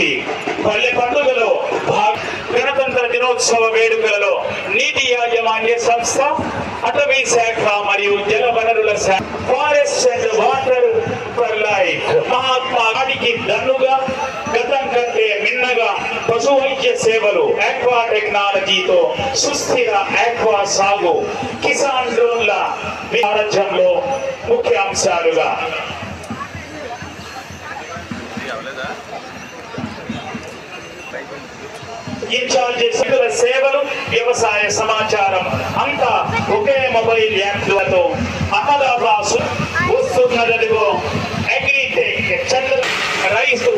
ಶಕ್ತಿ ಪಲ್ಲೆ ಪಂಡುಗಳು గణతంత్ర దినోత్సవ వేడుకలలో నీతి యాజమాన్య సంస్థ అటవీ శాఖ మరియు జల వనరుల శాఖ forest and water for life Mahatma గాంధీకి దన్నుగా గతం కంటే మిన్నగా పశు వైద్య సేవలు ఆక్వా టెక్నాలజీతో సుస్థిర ఆక్వా సాగు కిసాన్ డ్రోన్ల ప్రారంభంలో ముఖ్య అంశాలుగా సభ్యుల సేవలు వ్యవసాయ సమాచారం అంతా ఒకే మొబైల్ యాప్లతో అహ్మదాబాద్ వస్తున్నదదిగో అగ్రిటెక్ చంద్ర రైతు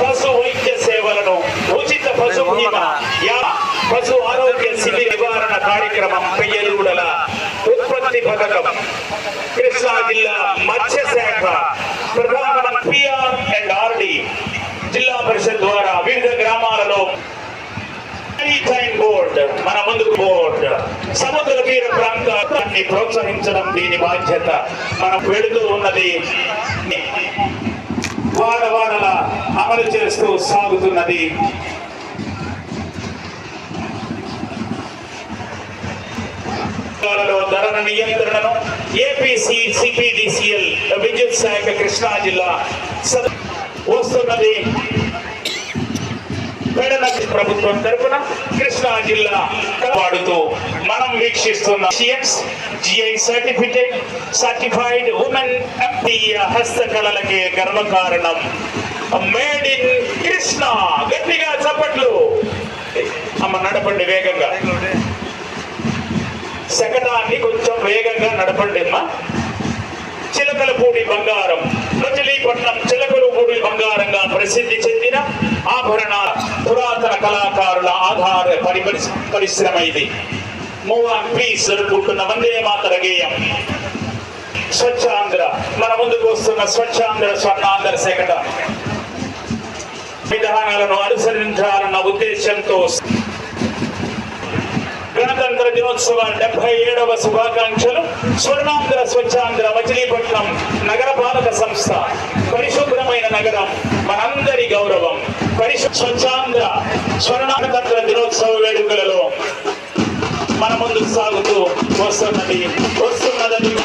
పశు వైద్య సేవలను ఉచిత పశు బీమా పశు ఆరోగ్య శిబిర నివారణ కార్యక్రమం పెయ్యలూడల ఉత్పత్తి పథకం. కృష్ణా జిల్లా మత్స్య శాఖ ప్రధాన పిఆర్ అండ్ ఆర్డి జిల్లా పరిషత్ ద్వారా మారిటైమ్ బోర్డ్ మన ముందుకు బోర్డ్ సముద్ర తీర ప్రాంతాన్ని ప్రోత్సహించడం దీని బాధ్యత. మనం వెళుతూ ఉన్నది వార వారల అమలు చేస్తూ సాగుతున్నది. ధరల నియంత్రణను ఏపీసీ సిపిడిసిఎల్ విద్యుత్ శాఖ కృష్ణా జిల్లా వస్తున్నది. పెడన ప్రభుత్వం తరపున కృష్ణా జిల్లా వాడుతూ మనం వీక్షిస్తున్న సిఎంస్ జిఐ సర్టిఫికేట్ సర్టిఫైడ్ ఉమెన్ ఎంపీయ హస్తకళలకే గర్వకారణం మేడ్ ఇన్ కృష్ణ గట్టిగా చప్పట్లు. అమ్మ నడపండి వేగంగా. శకటాన్ని కొంచెం వేగంగా నడపండి అమ్మా. చిలకలపూడి బంగారం మచిలీపట్నం చిలకలపూడి బంగారంగా ప్రసిద్ధి చెందిన ఆభరణ పురాతన కళాకారుల ఆధార పరిశ్రమ ఇది. మూవ్ ఆన్ ప్లీజ్ జరుపుకుంటున్న వందే మాతర గేయం. స్వచ్ఛాంధ్ర మన ముందుకు వస్తున్న స్వచ్ఛాంధ్ర స్వర్ణాంధ్ర శకట. విధానాలను అనుసరించాలన్న ఉద్దేశంతో గణతంత్ర దినోత్సవ డెబ్బై ఏడవ శుభాకాంక్షలు. స్వర్ణాంధ్ర స్వచ్ఛాంధ్ర మచిలీపట్నం నగరపాలక సంస్థ. నగరం మనందరి గౌరవం. పరిశు స్వచ్ఛాంధ్ర స్వర్ణాంధ్ర దినోత్సవ వేడుకలలో మన ముందుకు సాగుతూ వస్తున్నది వస్తున్నదని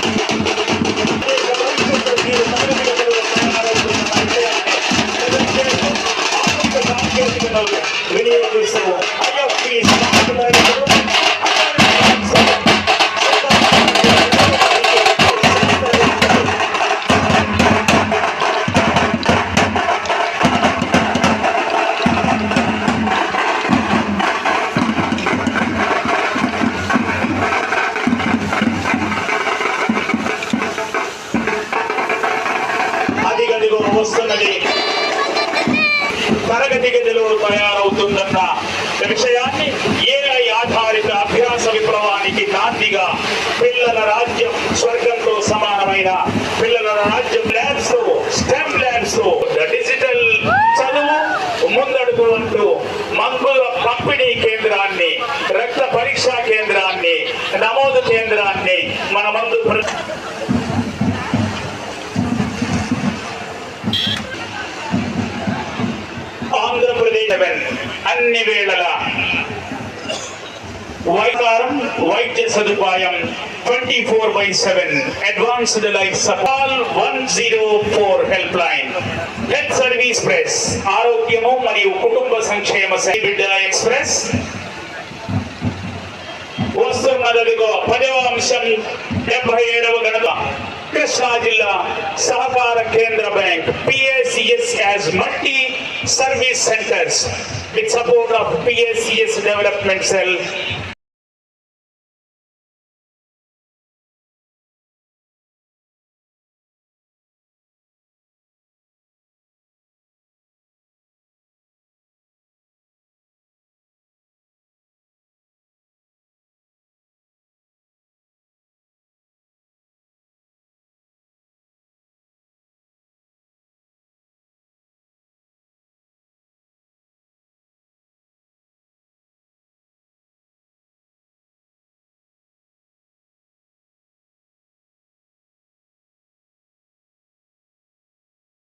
ఆది గదిలో వస్తున్నది. తరగతి గదిలో తయారవుతుందన్న విషయాన్ని ఏఐ ఆధారిత అభ్యాస విప్లవానికి నాందిగా పిల్లల రాజ్యం స్వర్గంతో సమానమైన పిల్లల రాజ్యం ల్యాబ్స్తో స్టెమ్ ల్యాబ్స్ డిజిటల్ చదువు ముందడుగు అంటూ మందుల పంపిణీ కేంద్రాన్ని రక్త పరీక్షా కేంద్రాన్ని నమోదు కేంద్రాన్ని మన మందు సెవెన్ అన్ని వేళల వైకారం వైద్య సదుపాయం twenty four by seven advanced life support one zero four helpline health service press ఆరోగ్యము మరియు కుటుంబ సంక్షేమ సై బిడ్డ ఎక్స్ప్రెస్. వస్తున్నదిగో పదవ అంశం డెబ్బై ఏడవ గణత కృష్ణా జిల్లా సహకార కేంద్ర bank PSCS as multi service centers. With support of PSCS Development Cell.